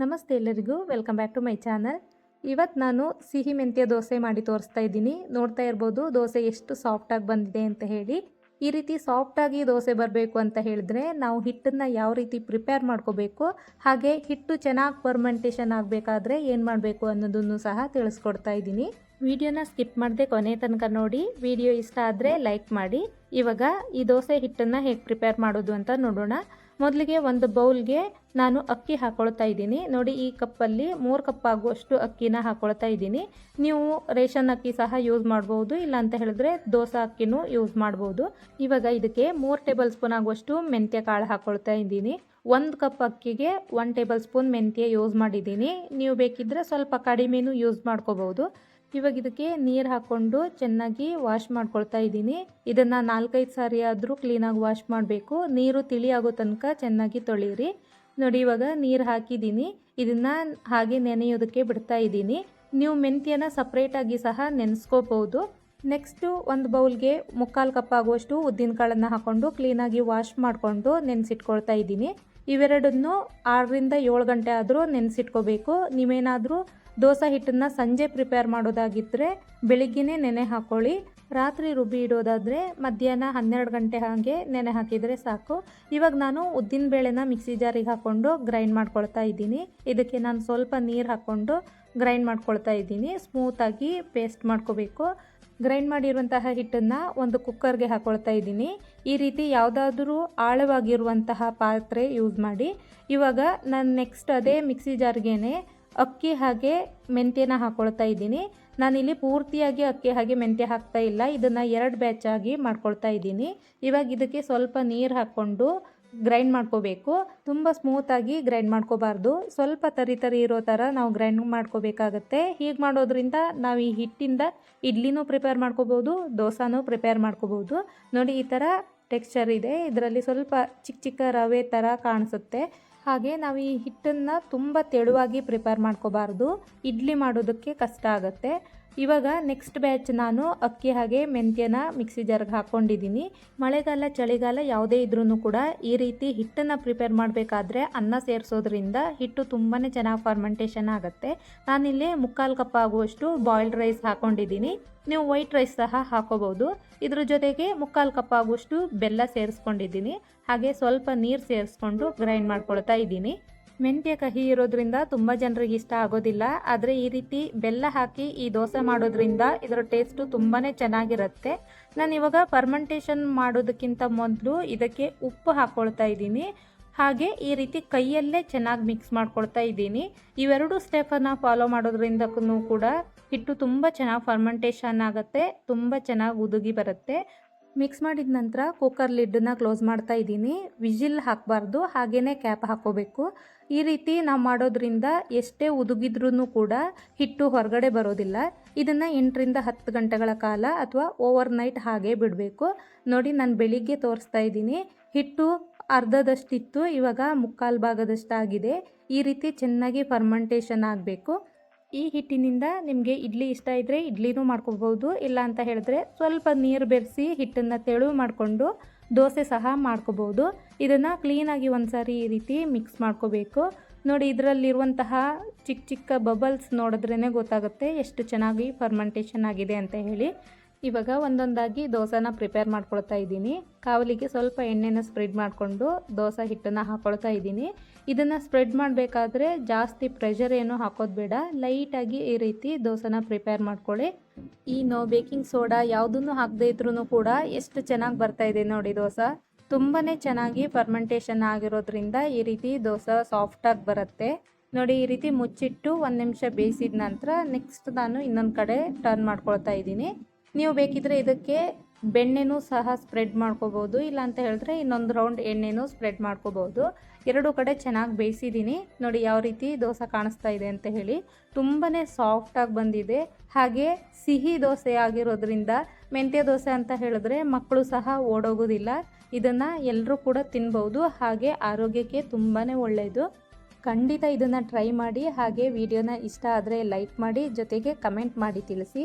ನಮಸ್ತೆ ಎಲ್ಲರಿಗೂ welcome back to my channel ಇವತ್ತು ನಾನು ಸಿಹಿ ಮೆಂತ್ಯ ದೋಸೆ ಮಾಡಿ ತೋರಿಸ್ತಾ ಇದ್ದೀನಿ. ನೋಡ್ತಾ ಇರ್ಬೋದು, ದೋಸೆ ಎಷ್ಟು ಸಾಫ್ಟಾಗಿ ಬಂದಿದೆ ಅಂತ ಹೇಳಿ. ಈ ರೀತಿ ಸಾಫ್ಟಾಗಿ ದೋಸೆ ಬರಬೇಕು ಅಂತ ಹೇಳಿದ್ರೆ ನಾವು ಹಿಟ್ಟನ್ನು ಯಾವ ರೀತಿ ಪ್ರಿಪೇರ್ ಮಾಡ್ಕೋಬೇಕು, ಹಾಗೆ ಹಿಟ್ಟು ಚೆನ್ನಾಗಿ ಫರ್ಮೆಂಟೇಷನ್ ಆಗಬೇಕಾದ್ರೆ ಏನು ಮಾಡಬೇಕು ಅನ್ನೋದನ್ನು ಸಹ ತಿಳಿಸ್ಕೊಡ್ತಾ ಇದ್ದೀನಿ. ವಿಡಿಯೋನ ಸ್ಕಿಪ್ ಮಾಡದೆ ಕೊನೆ ತನಕ ನೋಡಿ. ವಿಡಿಯೋ ಇಷ್ಟ ಆದರೆ ಲೈಕ್ ಮಾಡಿ. ಇವಾಗ ಈ ದೋಸೆ ಹಿಟ್ಟನ್ನು ಹೇಗೆ ಪ್ರಿಪೇರ್ ಮಾಡೋದು ಅಂತ ನೋಡೋಣ. ಮೊದಲಿಗೆ ಒಂದು ಬೌಲ್ಗೆ ನಾನು ಅಕ್ಕಿ ಹಾಕೊಳ್ತಾ ಇದ್ದೀನಿ. ನೋಡಿ ಈ ಕಪ್ಪಲ್ಲಿ ಮೂರು ಕಪ್ ಆಗುವಷ್ಟು ಅಕ್ಕಿನ ಹಾಕೊಳ್ತಾ ಇದ್ದೀನಿ. ನೀವು ರೇಷನ್ ಅಕ್ಕಿ ಸಹ ಯೂಸ್ ಮಾಡ್ಬೋದು ಇಲ್ಲ ಅಂತ ಹೇಳಿದ್ರೆ ದೋಸೆ ಅಕ್ಕಿನೂ ಯೂಸ್ ಮಾಡ್ಬೋದು. ಇವಾಗ ಇದಕ್ಕೆ ಮೂರು ಟೇಬಲ್ ಸ್ಪೂನ್ ಆಗುವಷ್ಟು ಮೆಂತ್ಯ ಕಾಳು ಹಾಕೊಳ್ತಾ ಇದ್ದೀನಿ. ಒಂದು ಕಪ್ ಅಕ್ಕಿಗೆ ಒನ್ ಟೇಬಲ್ ಸ್ಪೂನ್ ಮೆಂತ್ಯ ಯೂಸ್ ಮಾಡಿದ್ದೀನಿ. ನೀವು ಬೇಕಿದ್ದರೆ ಸ್ವಲ್ಪ ಕಡಿಮೆನೂ ಯೂಸ್ ಮಾಡ್ಕೋಬೋದು. ಇವಾಗ ಇದಕ್ಕೆ ನೀರು ಹಾಕ್ಕೊಂಡು ಚೆನ್ನಾಗಿ ವಾಶ್ ಮಾಡ್ಕೊಳ್ತಾ ಇದ್ದೀನಿ. ಇದನ್ನು ನಾಲ್ಕೈದು ಸಾರಿ ಆದರೂ ಕ್ಲೀನಾಗಿ ವಾಶ್ ಮಾಡಬೇಕು. ನೀರು ತಿಳಿ ಆಗೋ ತನಕ ಚೆನ್ನಾಗಿ ತೊಳೀರಿ. ನೋಡಿ, ಇವಾಗ ನೀರು ಹಾಕಿದ್ದೀನಿ. ಇದನ್ನು ಹಾಗೆ ನೆನೆಯೋದಕ್ಕೆ ಬಿಡ್ತಾ ಇದ್ದೀನಿ. ನೀವು ಮೆಂತ್ಯನ ಸಪ್ರೇಟಾಗಿ ಸಹ ನೆನೆಸ್ಕೋಬೋದು. ನೆಕ್ಸ್ಟು ಒಂದು ಬೌಲ್ಗೆ ಮುಕ್ಕಾಲು ಕಪ್ ಆಗುವಷ್ಟು ಉದ್ದಿನ ಕಾಳನ್ನು ಹಾಕ್ಕೊಂಡು ಕ್ಲೀನಾಗಿ ವಾಶ್ ಮಾಡಿಕೊಂಡು ನೆನೆಸಿಟ್ಕೊಳ್ತಾ ಇದ್ದೀನಿ. ಇವೆರಡನ್ನು ಆರರಿಂದ ಏಳು ಗಂಟೆ ಆದರೂ ನೆನೆಸಿಟ್ಕೋಬೇಕು. ನೀವೇನಾದರೂ ದೋಸೆ ಹಿಟ್ಟನ್ನು ಸಂಜೆ ಪ್ರಿಪೇರ್ ಮಾಡೋದಾಗಿದ್ದರೆ ಬೆಳಿಗ್ಗೆನೇ ನೆನೆ ಹಾಕ್ಕೊಳ್ಳಿ ರಾತ್ರಿ ರುಬ್ಬಿ ಇಡೋದಾದರೆ ಮಧ್ಯಾಹ್ನ ಹನ್ನೆರಡು ಗಂಟೆ ಹಾಗೆ ನೆನೆ ಹಾಕಿದರೆ ಸಾಕು. ಇವಾಗ ನಾನು ಉದ್ದಿನ ಬೇಳೆನ ಮಿಕ್ಸಿ ಜಾರಿಗೆ ಹಾಕ್ಕೊಂಡು ಗ್ರೈಂಡ್ ಮಾಡ್ಕೊಳ್ತಾ ಇದ್ದೀನಿ. ಇದಕ್ಕೆ ನಾನು ಸ್ವಲ್ಪ ನೀರು ಹಾಕ್ಕೊಂಡು ಗ್ರೈಂಡ್ ಮಾಡ್ಕೊಳ್ತಾ ಇದ್ದೀನಿ. ಸ್ಮೂತಾಗಿ ಪೇಸ್ಟ್ ಮಾಡ್ಕೋಬೇಕು. ಗ್ರೈಂಡ್ ಮಾಡಿರುವಂತಹ ಹಿಟ್ಟನ್ನು ಒಂದು ಕುಕ್ಕರ್ಗೆ ಹಾಕ್ಕೊಳ್ತಾ ಇದ್ದೀನಿ. ಈ ರೀತಿ ಯಾವುದಾದ್ರೂ ಆಳವಾಗಿರುವಂತಹ ಪಾತ್ರೆ ಯೂಸ್ ಮಾಡಿ. ಇವಾಗ ನಾನು ನೆಕ್ಸ್ಟ್ ಅದೇ ಮಿಕ್ಸಿ ಜಾರ್ಗೇನೆ ಅಕ್ಕಿ ಹಾಗೆ ಮೆಂತ್ಯನ ಹಾಕ್ಕೊಳ್ತಾ ಇದ್ದೀನಿ. ನಾನಿಲ್ಲಿ ಪೂರ್ತಿಯಾಗಿ ಅಕ್ಕಿ ಹಾಗೆ ಮೆಂತ್ಯ ಹಾಕ್ತಾ ಇಲ್ಲ. ಇದನ್ನು ಎರಡು ಬ್ಯಾಚ್ ಆಗಿ ಮಾಡ್ಕೊಳ್ತಾ ಇದ್ದೀನಿ. ಇವಾಗ ಇದಕ್ಕೆ ಸ್ವಲ್ಪ ನೀರು ಹಾಕ್ಕೊಂಡು ಗ್ರೈಂಡ್ ಮಾಡ್ಕೋಬೇಕು. ತುಂಬ ಸ್ಮೂತಾಗಿ ಗ್ರೈಂಡ್ ಮಾಡ್ಕೋಬಾರ್ದು. ಸ್ವಲ್ಪ ತರಿ ತರಿ ಇರೋ ಥರ ನಾವು ಗ್ರೈಂಡ್ ಮಾಡ್ಕೋಬೇಕಾಗತ್ತೆ. ಹೀಗೆ ಮಾಡೋದ್ರಿಂದ ನಾವು ಈ ಹಿಟ್ಟಿಂದ ಇಡ್ಲಿನೂ ಪ್ರಿಪೇರ್ ಮಾಡ್ಕೋಬೋದು, ದೋಸಾನೂ ಪ್ರಿಪೇರ್ ಮಾಡ್ಕೋಬೋದು. ನೋಡಿ ಈ ಥರ ಟೆಕ್ಸ್ಚರ್ ಇದೆ. ಇದರಲ್ಲಿ ಸ್ವಲ್ಪ ಚಿಕ್ಕ ಚಿಕ್ಕ ರವೆ ಥರ ಕಾಣಿಸುತ್ತೆ. ಹಾಗೆ ನಾವು ಈ ಹಿಟ್ಟನ್ನು ತುಂಬ ತೆಳುವಾಗಿ ಪ್ರಿಪೇರ್ ಮಾಡ್ಕೋಬಾರ್ದು. ಇಡ್ಲಿ ಮಾಡೋದಕ್ಕೆ ಕಷ್ಟ ಆಗುತ್ತೆ. ಇವಾಗ ನೆಕ್ಸ್ಟ್ ಬ್ಯಾಚ್ ನಾನು ಅಕ್ಕಿ ಹಾಗೆ ಮೆಂತ್ಯನ ಮಿಕ್ಸಿ ಜಾರ್ಗೆ ಹಾಕ್ಕೊಂಡಿದ್ದೀನಿ ಮಳೆಗಾಲ, ಚಳಿಗಾಲ ಯಾವುದೇ ಇದ್ರೂ ಕೂಡ ಈ ರೀತಿ ಹಿಟ್ಟನ್ನು ಪ್ರಿಪೇರ್ ಮಾಡಬೇಕಾದ್ರೆ ಅನ್ನ ಸೇರಿಸೋದ್ರಿಂದ ಹಿಟ್ಟು ತುಂಬಾ ಚೆನ್ನಾಗಿ ಫರ್ಮೆಂಟೇಷನ್ ಆಗುತ್ತೆ. ನಾನಿಲ್ಲಿ ಮುಕ್ಕಾಲು ಕಪ್ ಆಗುವಷ್ಟು ಬಾಯ್ಲ್ಡ್ ರೈಸ್ ಹಾಕ್ಕೊಂಡಿದ್ದೀನಿ ನೀವು ವೈಟ್ ರೈಸ್ ಸಹ ಹಾಕೋಬೋದು ಇದ್ರ ಜೊತೆಗೆ ಮುಕ್ಕಾಲು ಕಪ್ ಆಗುವಷ್ಟು ಬೆಲ್ಲ ಸೇರಿಸ್ಕೊಂಡಿದ್ದೀನಿ. ಹಾಗೆ ಸ್ವಲ್ಪ ನೀರು ಸೇರಿಸ್ಕೊಂಡು ಗ್ರೈಂಡ್ ಮಾಡ್ಕೊಳ್ತಾ ಇದ್ದೀನಿ. ಮೆಂತ್ಯ ಕಹಿ ಇರೋದ್ರಿಂದ ತುಂಬ ಜನರಿಗೆ ಇಷ್ಟ ಆಗೋದಿಲ್ಲ. ಆದರೆ ಈ ರೀತಿ ಬೆಲ್ಲ ಹಾಕಿ ಈ ದೋಸೆ ಮಾಡೋದ್ರಿಂದ ಇದರ ಟೇಸ್ಟು ತುಂಬಾ ಚೆನ್ನಾಗಿರುತ್ತೆ. ನಾನು ಇವಾಗ ಫರ್ಮೆಂಟೇಷನ್ ಮಾಡೋದಕ್ಕಿಂತ ಮೊದಲು ಇದಕ್ಕೆ ಉಪ್ಪು ಹಾಕ್ಕೊಳ್ತಾ ಇದ್ದೀನಿ. ಹಾಗೆ ಈ ರೀತಿ ಕೈಯಲ್ಲೇ ಚೆನ್ನಾಗಿ ಮಿಕ್ಸ್ ಮಾಡ್ಕೊಳ್ತಾ ಇದ್ದೀನಿ. ಇವೆರಡು ಸ್ಟೆಪನ್ನು ಫಾಲೋ ಮಾಡೋದ್ರಿಂದ ಕೂಡ ಹಿಟ್ಟು ತುಂಬ ಚೆನ್ನಾಗಿ ಫರ್ಮೆಂಟೇಷನ್ ಆಗುತ್ತೆ, ತುಂಬ ಚೆನ್ನಾಗಿ ಉದುಗಿ ಬರುತ್ತೆ. ಮಿಕ್ಸ್ ಮಾಡಿದ ನಂತರ ಕುಕ್ಕರ್ ಲಿಡ್ಡನ್ನ ಕ್ಲೋಸ್ ಮಾಡ್ತಾ ಇದ್ದೀನಿ. ವಿಜಿಲ್ ಹಾಕಬಾರ್ದು ಹಾಗೆಯೇ ಕ್ಯಾಪ್ ಹಾಕೋಬೇಕು. ಈ ರೀತಿ ನಾವು ಮಾಡೋದ್ರಿಂದ ಎಷ್ಟೇ ಉದುಗಿದ್ರೂ ಕೂಡ ಹಿಟ್ಟು ಹೊರಗಡೆ ಬರೋದಿಲ್ಲ. ಇದನ್ನು ಎಂಟರಿಂದ ಹತ್ತು ಗಂಟೆಗಳ ಕಾಲ ಅಥವಾ ಓವರ್ ನೈಟ್ ಹಾಗೆ ಬಿಡಬೇಕು. ನೋಡಿ ನಾನು ಬೆಳಿಗ್ಗೆ ತೋರಿಸ್ತಾ ಇದ್ದೀನಿ. ಹಿಟ್ಟು ಅರ್ಧದಷ್ಟಿತ್ತು, ಇವಾಗ ಮುಕ್ಕಾಲು ಭಾಗದಷ್ಟಾಗಿದೆ. ಈ ರೀತಿ ಚೆನ್ನಾಗಿ ಫರ್ಮೆಂಟೇಷನ್ ಆಗಬೇಕು. ಈ ಹಿಟ್ಟಿನಿಂದ ನಿಮಗೆ ಇಡ್ಲಿ ಇಷ್ಟ ಇದ್ದರೆ ಇಡ್ಲಿನೂ ಮಾಡ್ಕೋಬೋದು, ಇಲ್ಲ ಅಂತ ಹೇಳಿದ್ರೆ ಸ್ವಲ್ಪ ನೀರು ಬೆರೆಸಿ ಹಿಟ್ಟನ್ನು ತೆಳು ಮಾಡಿಕೊಂಡು ದೋಸೆ ಸಹ ಮಾಡ್ಕೋಬೋದು. ಇದನ್ನು ಕ್ಲೀನಾಗಿ ಒಂದು ಸಾರಿ ಈ ರೀತಿ ಮಿಕ್ಸ್ ಮಾಡ್ಕೋಬೇಕು. ನೋಡಿ, ಇದರಲ್ಲಿರುವಂತಹ ಚಿಕ್ಕ ಚಿಕ್ಕ ಬಬಲ್ಸ್ ನೋಡಿದ್ರೇ ಗೊತ್ತಾಗುತ್ತೆ ಎಷ್ಟು ಚೆನ್ನಾಗಿ ಫರ್ಮೆಂಟೇಷನ್ ಆಗಿದೆ ಅಂತ ಹೇಳಿ. ಇವಾಗ ಒಂದೊಂದಾಗಿ ದೋಸೆನ ಪ್ರಿಪೇರ್ ಮಾಡ್ಕೊಳ್ತಾ ಇದ್ದೀನಿ. ಕಾವಲಿಗೆ ಸ್ವಲ್ಪ ಎಣ್ಣೆನ ಸ್ಪ್ರೆಡ್ ಮಾಡಿಕೊಂಡು ದೋಸೆ ಹಿಟ್ಟನ್ನು ಹಾಕ್ಕೊಳ್ತಾ ಇದ್ದೀನಿ. ಇದನ್ನು ಸ್ಪ್ರೆಡ್ ಮಾಡಬೇಕಾದ್ರೆ ಜಾಸ್ತಿ ಪ್ರೆಷರ್ ಏನು ಹಾಕೋದು ಬೇಡ. ಲೈಟಾಗಿ ಈ ರೀತಿ ದೋಸೆನ ಪ್ರಿಪೇರ್ ಮಾಡ್ಕೊಳ್ಳಿ. ಈ ನೋ ಬೇಕಿಂಗ್ ಸೋಡಾ ಯಾವುದನ್ನು ಹಾಕದೇ ಇದ್ರೂ ಕೂಡ ಎಷ್ಟು ಚೆನ್ನಾಗಿ ಬರ್ತಾ ಇದೆ ನೋಡಿ ದೋಸೆ. ತುಂಬಾ ಚೆನ್ನಾಗಿ ಫರ್ಮೆಂಟೇಷನ್ ಆಗಿರೋದ್ರಿಂದ ಈ ರೀತಿ ದೋಸೆ ಸಾಫ್ಟಾಗಿ ಬರುತ್ತೆ. ನೋಡಿ ಈ ರೀತಿ ಮುಚ್ಚಿಟ್ಟು ಒಂದು ನಿಮಿಷ ಬೇಯಿಸಿದ ನಂತರ ನೆಕ್ಸ್ಟ್ ನಾನು ಇನ್ನೊಂದು ಕಡೆ ಟರ್ನ್ ಮಾಡ್ಕೊಳ್ತಾ ಇದ್ದೀನಿ. ನೀವು ಬೇಕಿದ್ರೆ ಇದಕ್ಕೆ ಬೆಣ್ಣೆನೂ ಸಹ ಸ್ಪ್ರೆಡ್ ಮಾಡ್ಕೋಬೋದು ಇಲ್ಲ ಅಂತ ಹೇಳಿದ್ರೆ ಇನ್ನೊಂದು ರೌಂಡ್ ಎಣ್ಣೆನೂ ಸ್ಪ್ರೆಡ್ ಮಾಡ್ಕೋಬೋದು. ಎರಡು ಕಡೆ ಚೆನ್ನಾಗಿ ಬೇಯಿಸಿದ್ದೀನಿ. ನೋಡಿ ಯಾವ ರೀತಿ ದೋಸೆ ಕಾಣಿಸ್ತಾ ಇದೆ ಅಂತ ಹೇಳಿ. ತುಂಬಾ ಸಾಫ್ಟಾಗಿ ಬಂದಿದೆ. ಹಾಗೆ ಸಿಹಿ ದೋಸೆ ಆಗಿರೋದ್ರಿಂದ ಮೆಂತ್ಯ ದೋಸೆ ಅಂತ ಹೇಳಿದ್ರೆ ಮಕ್ಕಳು ಸಹ ಓಡೋಗೋದಿಲ್ಲ. ಇದನ್ನು ಎಲ್ಲರೂ ಕೂಡ ತಿನ್ಬೋದು. ಹಾಗೆ ಆರೋಗ್ಯಕ್ಕೆ ತುಂಬಾ ಒಳ್ಳೆಯದು ಖಂಡಿತ ಇದನ್ನು ಟ್ರೈ ಮಾಡಿ, ಹಾಗೆ ವಿಡಿಯೋನ ಇಷ್ಟ ಆದರೆ ಲೈಕ್ ಮಾಡಿ, ಜೊತೆಗೆ ಕಮೆಂಟ್ ಮಾಡಿ ತಿಳಿಸಿ.